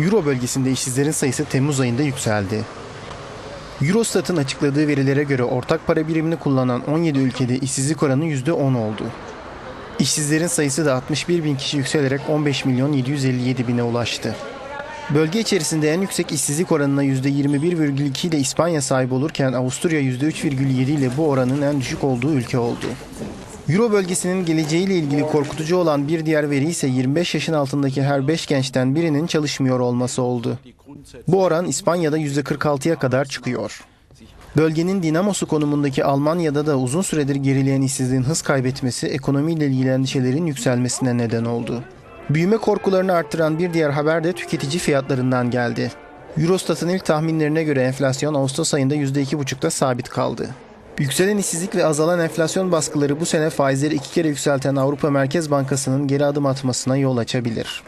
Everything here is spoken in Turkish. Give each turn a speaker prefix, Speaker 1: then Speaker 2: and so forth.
Speaker 1: Euro bölgesinde işsizlerin sayısı Temmuz ayında yükseldi. Eurostat'ın açıkladığı verilere göre ortak para birimini kullanan 17 ülkede işsizlik oranı %10 oldu. İşsizlerin sayısı da 61 bin kişi yükselerek 15 milyon 757 bine ulaştı. Bölge içerisinde en yüksek işsizlik oranına %21,2 ile İspanya sahip olurken Avusturya %3,7 ile bu oranın en düşük olduğu ülke oldu. Euro bölgesinin geleceğiyle ilgili korkutucu olan bir diğer veri ise 25 yaşın altındaki her 5 gençten birinin çalışmıyor olması oldu. Bu oran İspanya'da %46'ya kadar çıkıyor. Bölgenin dinamosu konumundaki Almanya'da da uzun süredir gerileyen işsizliğin hız kaybetmesi ekonomiyle ilgili endişelerin yükselmesine neden oldu. Büyüme korkularını arttıran bir diğer haber de tüketici fiyatlarından geldi. Eurostat'ın ilk tahminlerine göre enflasyon Ağustos ayında %2,5'ta sabit kaldı. Yükselen işsizlik ve azalan enflasyon baskıları bu sene faizleri iki kere yükselten Avrupa Merkez Bankası'nın geri adım atmasına yol açabilir.